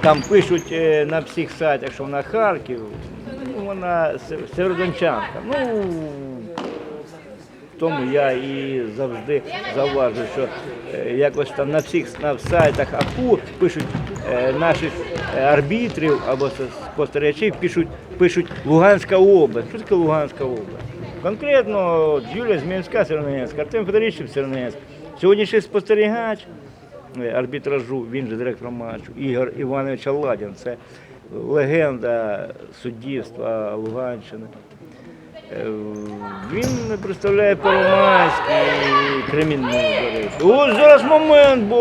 там пишуть е, на всіх сайтах, що вона Харків, ну, вона се- северодончанка. Ну, тому я і завжди зауважую, що е, якось там на всіх на сайтах АПУ пишуть е, наших арбітрів або спостерігачів, пишуть, пишуть Луганська область. Що таке Луганська область? Конкретно Юлія Зміївська Североненськ, Артем Федорівчик Североненськ. Сьогоднішній спостерігач арбітражу, він же директор матчу, Ігор Іванович Аладін. Це легенда суддівства Луганщини. Е, Він представляє Первомайський речі. Ось зараз момент був.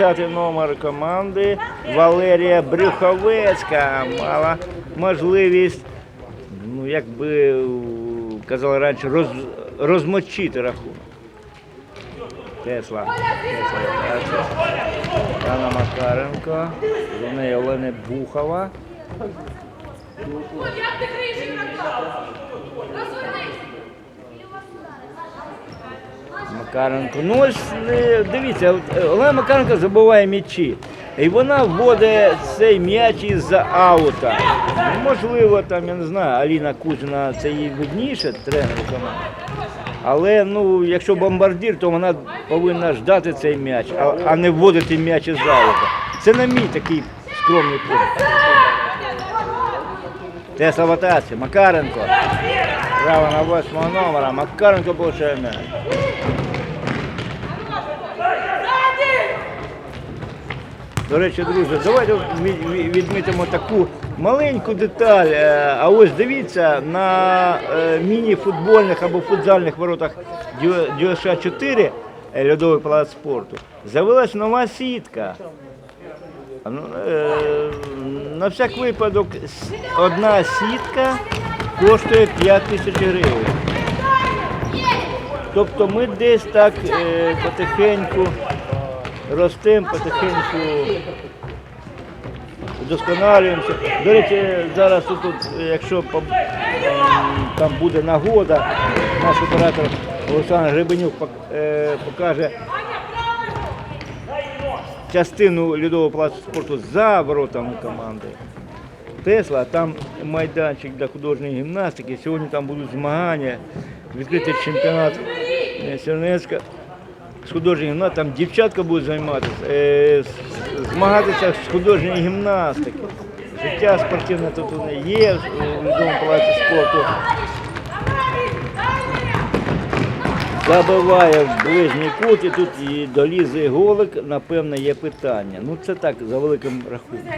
20-й номер команди Валерія Брюховецька мала можливість, ну як би е, казали раніше, роз, розмочити рахунок. Тесла. Анна Макаренко. За нею Олена Бухова. Як ти криєш! Макаренко. Ну ось е, дивіться, е, Олена Макаренко забуває м'ячі. І вона вводить цей м'яч із аута. Можливо, там, я не знаю, Аліна Кузіна це їй видніше, тренер команди. Але ну, якщо бомбардир, то вона повинна ждати цей м'яч, а, а не вводити м'яч із залу. Це на мій такий скромний пункт. Це саботація. Макаренко. Право на восьмого номера. Макаренко получає м'яч. До речі, друзі, давайте ві- ві- відмітимо таку маленьку деталь. Е, А ось дивіться, на е, міні-футбольних або футзальних воротах дюша 4 е, льодовий палац спорту з'явилась нова сітка. Ну, На всяк випадок одна сітка коштує 5 тисяч гривень. Тобто ми десь так потихеньку ростемо, потихеньку вдосконалюємося. До речі, зараз тут, якщо ем, там буде нагода, наш оператор Олександр Гребенюк е, покаже частину льодового палацу спорту за воротами команди. Тесла, там майданчик для художньої гімнастики. Сьогодні там будуть змагання, відкритий чемпіонат е, Сєрнецька з художньої гімнастики. Там дівчатка будуть займатися, е, змагатися з художньої гімнастики. Життя спортивне тут у неї є в Льодовому палаці спорту. Забиває в ближній кут і тут і долізе голик, напевно, є питання. Ну це так, за великим рахунком.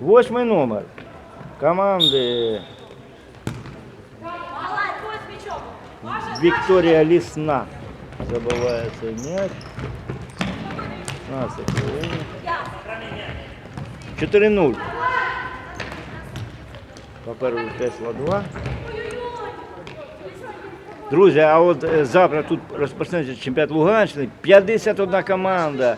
Восьмий номер команди Вікторія Лісна. Забиває м'яч. 15 4-0. Попереду Тесла 2. Друзі, а от е, завтра тут розпочнеться чемпіонат Луганщини. 51 команда.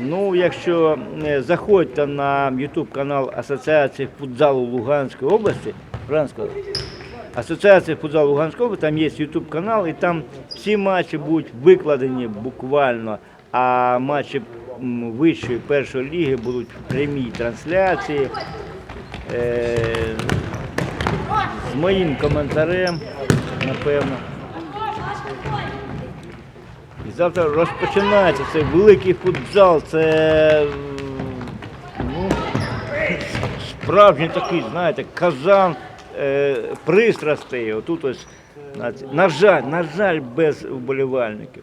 Ну, якщо е, заходьте на YouTube канал Асоціації футзалу Луганської області, сказав? Асоціація футзалу Луганської області, там є YouTube канал, і там всі матчі будуть викладені буквально, а матчі вищої першої ліги будуть в прямій трансляції. Е, з моїм коментарем, напевно. І завтра розпочинається цей великий футзал. Це ну, справжній такий, знаєте, казан пристрастей. Отут ось, на, жаль, на жаль, без вболівальників.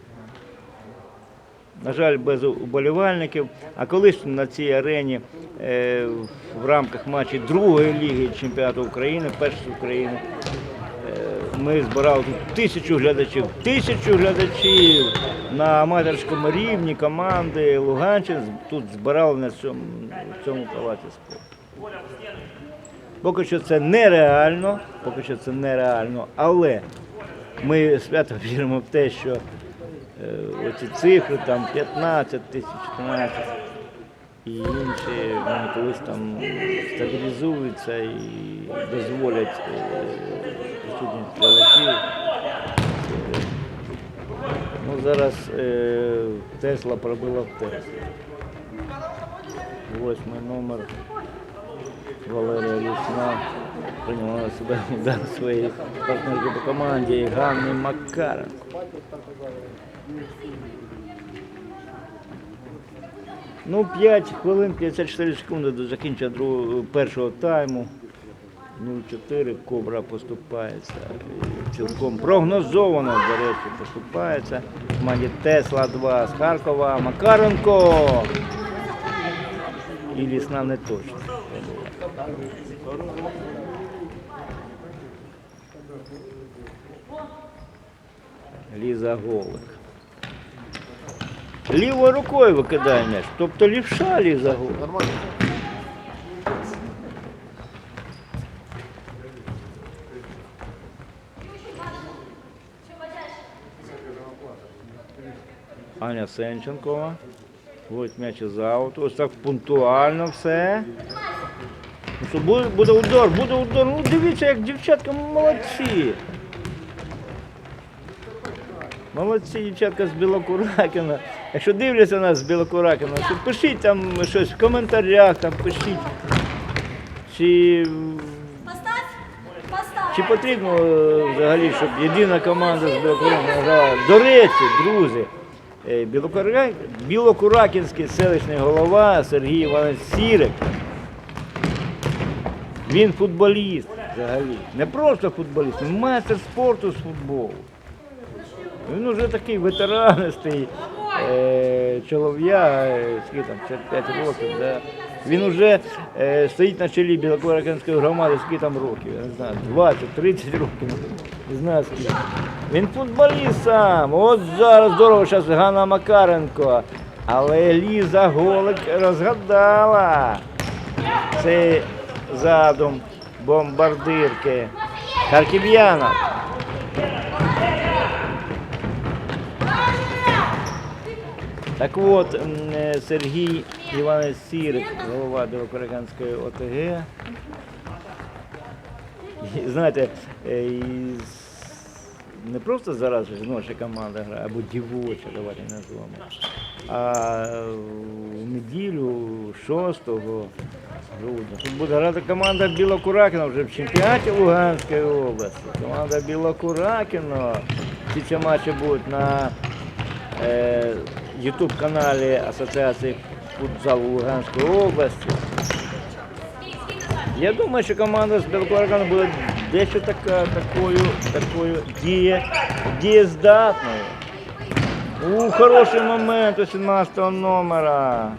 На жаль, без уболівальників. А колись на цій арені е, в рамках матчів другої ліги чемпіонату України, першої України, е, ми збирали тут тисячу глядачів, тисячу глядачів на аматорському рівні команди Луганщини тут збирали на цьому, в цьому палаці спорту. Поки що це нереально, поки що це нереально, але ми свято віримо в те, що е, оці цифри там 15 тисяч, 14 і інші вони колись там стабілізуються і дозволять присутність глядачів. Е, Ну, зараз е, Тесла пробила в Теслі. Восьмий номер Валерія Лісна прийняла на себе удар своєї партнерки по команді Ганни Макаренко. Ну, 5 хвилин 54 секунди до закінчення другого, першого тайму. 0-4 Кобра поступається. Цілком прогнозовано, до речі, поступається. В команді Тесла 2 з Харкова. Макаренко. І лісна не точно. Ліза Голик. Лівою рукою викидає м'яч. Тобто лівша Ліза Голик. Аня Сенченкова. Ось м'яч із ауту. Ось так пунктуально все. Ну, буде, буде удар, буде удар. Ну дивіться, як дівчатка молодці. Молодці дівчатка з Білокуракіна. Якщо дивляться нас з Білокуракіна, то пишіть там щось в коментарях, там пишіть. Чи, чи потрібно е, взагалі, щоб єдина команда з Білокуракіна грала? До речі, друзі, е, Білокуракінський селищний голова Сергій Іванович Сірик. Він футболіст взагалі. Не просто футболіст, він майстер спорту з футболу. Він вже такий ветеранистий е, чолов'я, е, скільки там, 65 років. Да? Він вже е, стоїть на чолі Білокуракинської громади, скільки там років, я не знаю, 20-30 років, не знаю скільки. Він футболіст сам. От зараз здорово, зараз Ганна Макаренко. Але Ліза Голик розгадала цей задум бомбардирки харків'яна. Так от, Сергій Іванович Сірик, голова Білокориканської ОТГ. Знаєте, е, не просто зараз жіноча команда грає, або дівоча, давайте назвемо. А в неділю 6 грудня. Тут буде грати команда Білокуракіна вже в чемпіонаті Луганської області. Команда Білокуракіно. Ці ці матчі будуть на е, YouTube-каналі Асоціації футзалу Луганської області. Я думаю, що команда з Білокуракана буде дещо така, такою, такою діє, дієздатною. У хороший момент у 17 номера.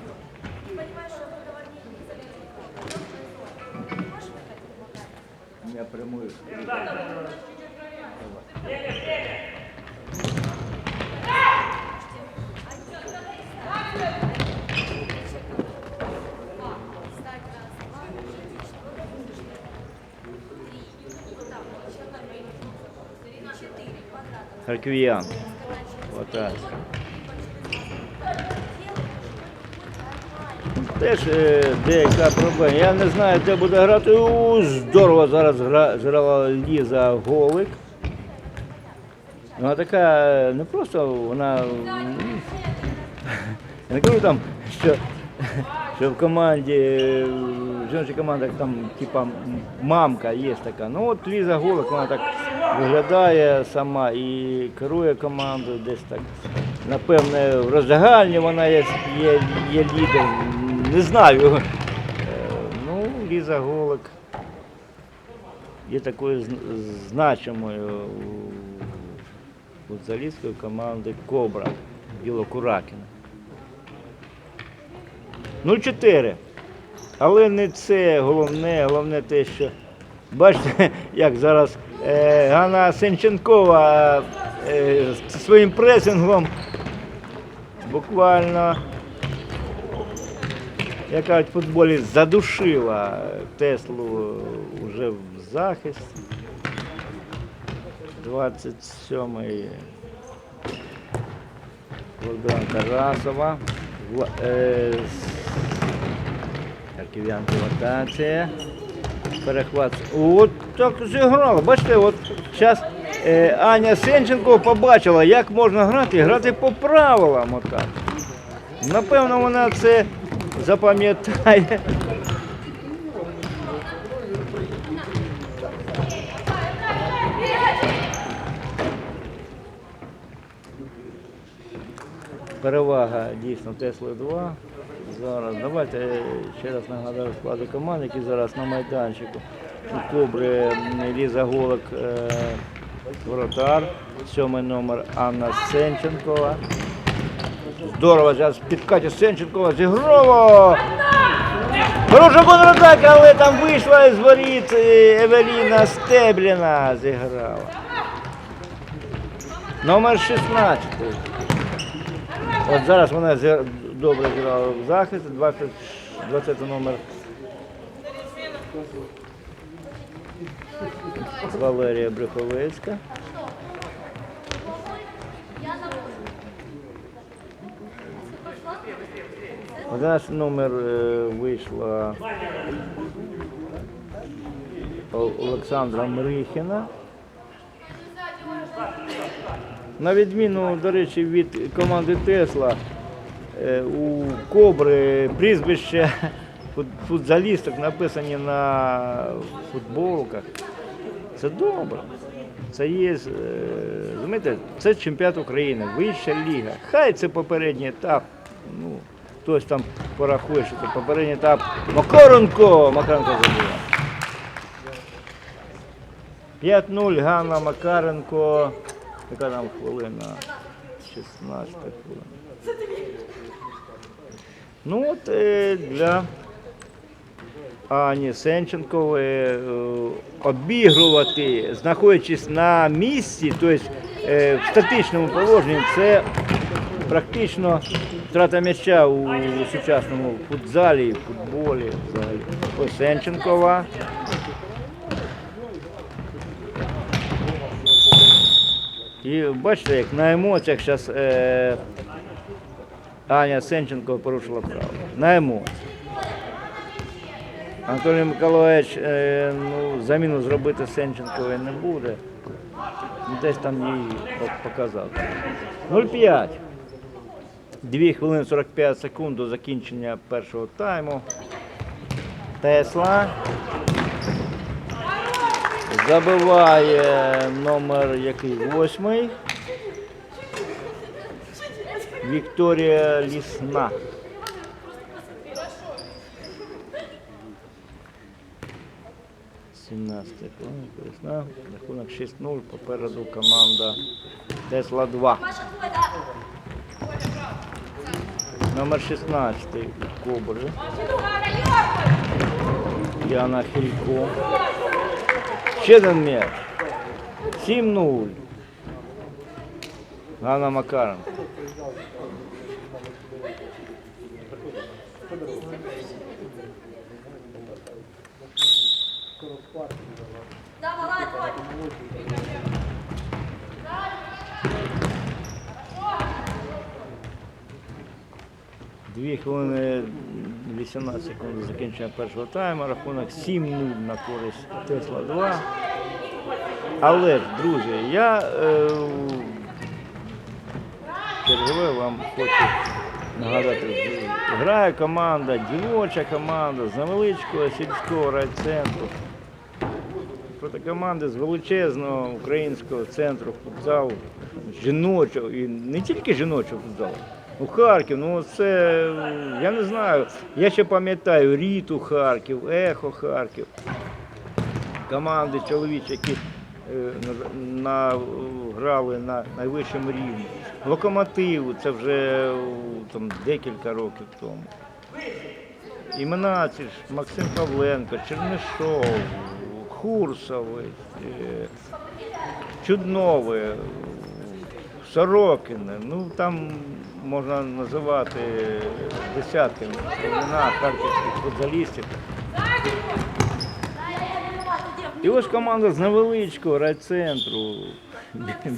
Я прямую. Харків'ян. Отак. Теж е, деяка проблема. Я не знаю, де буде грати. У, здорово зараз гра, грала Ліза Голик. Вона така е, не просто вона. Я не кажу там, що, що в команді, е, в жіночій командах там, типа, мамка є така. Ну от Ліза Голик, вона так виглядає сама і керує командою десь так. Напевне, в роздягальні вона є, є, є лідер. Не знаю. Е, Ну, Ліза Голик є такою значимою у футзалістської команди Кобра Білокуракіна. 0-4. Але не це головне, головне те, що бачите, як зараз е, Ганна Сенченкова е, своїм пресингом буквально, як кажуть, в футболі задушила Теслу вже в захист. 27-й Богдан Тарасова. Вла- е, ротація. Перехват. От так зіграло. Бачите, от зараз е, Аня Сенченко побачила, як можна грати, грати по правилам. Отак. Напевно, вона це запам'ятає. Перевага дійсно Тесли 2. Зараз давайте ще раз нагадаю склади команд, які зараз на майданчику. Кобри Ліза Голик, е, воротар, сьомий номер Анна Сенченкова. Здорово, зараз під Катю Сенченкова зігрова. Хороша контратака, але там вийшла із воріт Евеліна Стебліна зіграла. Номер 16. От зараз вона добре зіграла в захист, 20, 20 номер. Валерія Брюховецька. Я забуду. 11 номер е, вийшла Олександра Мрихіна. На відміну, до речі, від команди Тесла, е, у Кобри прізвища футзалісток написані на футболках. Це добре. Це є, е, розумієте, це чемпіонат України, вища ліга. Хай це попередній етап. Ну, хтось там порахує, що це попередній етап. Макаренко! Макаренко забула. 5-0 Ганна Макаренко. Яка там хвилина? 16 хвилина. Ну от е, для Ані Сенченкової е, обігрувати, знаходячись на місці, тобто е, в статичному положенні, це практично втрата м'яча у сучасному футзалі, футболі взагалі. Сенченкова. І бачите, як на емоціях зараз е, Аня Сенченко порушила право. На емоціях. Анатолій Миколаївич е, ну, заміну зробити Сенченкової не буде. Десь там їй показав. 0,5. 2 хвилини 45 секунд до закінчення першого тайму. Тесла. Забиває номер який восьмий. Вікторія Лісна. Сімнадцятий хвилин, Лісна. Рахунок 6-0. Попереду команда Тесла 2. Номер 16 Кобри. Яна Хілько. Ще один м'яч. 7-0. Ганна Макаренко. Да, Дві хвилини 18 секунд закінчення першого тайму. Рахунок 7-0 на користь Тесла 2. Але ж, друзі, я е, вам хочу нагадати. Грає команда, дівоча команда з невеличкого сільського райцентру. Проти команди з величезного українського центру футзалу, жіночого, і не тільки жіночого футзалу. У Харків, ну це я не знаю. Я ще пам'ятаю Ріту Харків, Ехо Харків. Команди чоловічі, які е, грали на найвищому рівні. Локомотиву це вже там, декілька років тому. Імена ці ж Максим Павленко, Чернишов, Хурсовий, е, Чудновий, Сорокіне. Ну там можна називати десятки імена харківських футболістів. І ось команда з невеличкого райцентру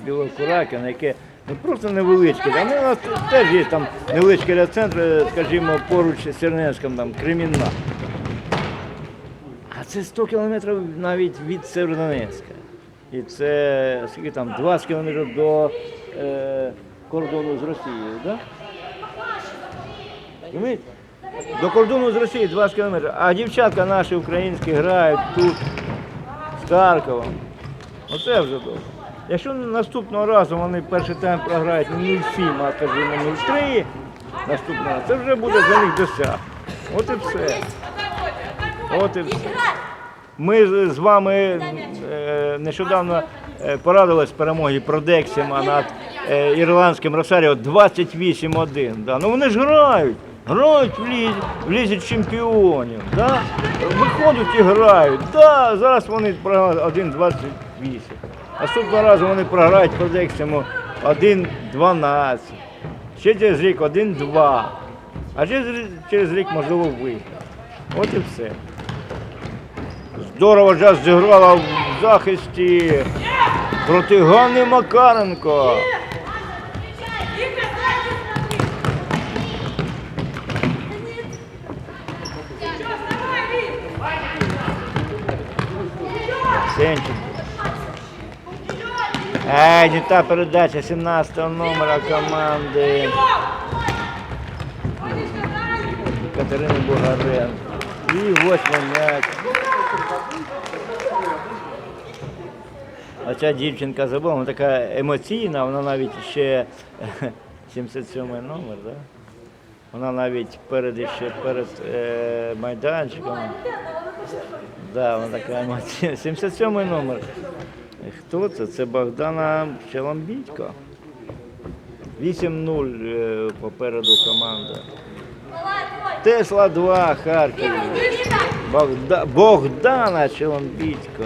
Білокуракіна, яке не просто невеличке, там у нас теж є там невеличкий райцентр, скажімо, поруч з Сєрненськом, там Кремінна. А це 100 кілометрів навіть від Северодонецька. І це скільки там 20 кілометрів до е, кордону з Росією, так? Розумієте? До кордону з Росією 20 кілометрів. А дівчатка наші українські грають тут, з Харкова. Оце вже добре. Якщо наступного разу вони перший тайм програють не 0-7, а скажімо 0-3, наступного це вже буде для них досяг. От і все. От і все. Ми з вами е, нещодавно е, порадились перемоги Продексіма над ірландським Росаріо 28-1. Да. Ну вони ж грають. Грають в лізі, в лізі чемпіонів. Да? Виходять і грають. Да, зараз вони програли 1-28. Наступного разу вони програють по Продексіму 1-12. Ще через рік 1-2. А через, через рік можливо виграти. От і все. Здорово зараз зіграла в захисті проти Ганни Макаренко. Сенченко. Ей, не та передача 17 номера команди Катерини Бугаренко. І восьмий м'яч. Оця дівчинка забула, вона така емоційна, вона навіть ще 77 номер, да? Вона навіть перед ще перед е, майданчиком. Да, вона така емоційна. 77 номер. Хто це? Це Богдана Челомбітько. 8-0 е, попереду команда. Тесла 2, Харків. Богда... Богдана Челомбітько.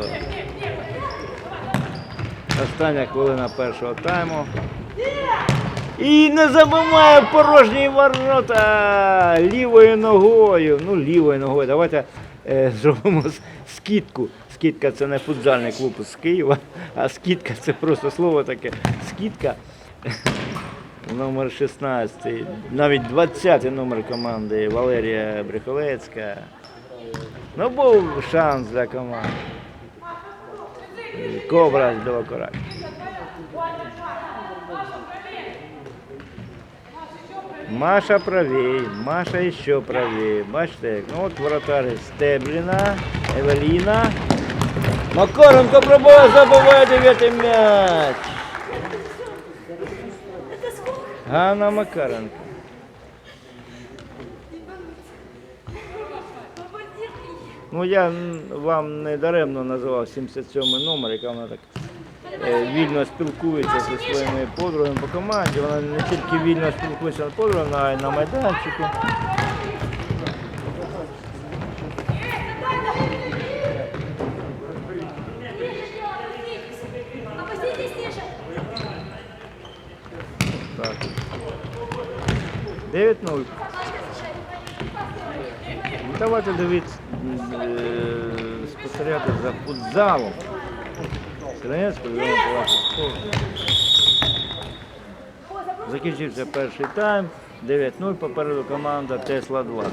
Остання хвилина першого тайму. І не забиває порожні ворота лівою ногою. Ну, лівою ногою. Давайте е, зробимо скидку. Скидка це не футзальний клуб з Києва, а скидка це просто слово таке. Скидка. Номер 16, навіть 20 номер команди Валерія Бреховецька. Ну, був шанс для команди. Кобра з Білокорак. Маша правей, Маша еще правее. Бачите, ну от воротари Стебліна, Евеліна. Макаренко пробує, забиває дев'ятий м'яч. Ганна Макаренко. Ну я вам не даремно називав 77 номер, яка вона так е, вільно спілкується зі своїми подругами по команді. Вона не тільки вільно спілкується з подругами, а й на майданчику. 9-0. Ну, Давайте дивитися, е, спостерігати за футзалом. Сиренецько, відомо палацу спорту. Закінчився перший тайм. 9-0 попереду команда Тесла 2.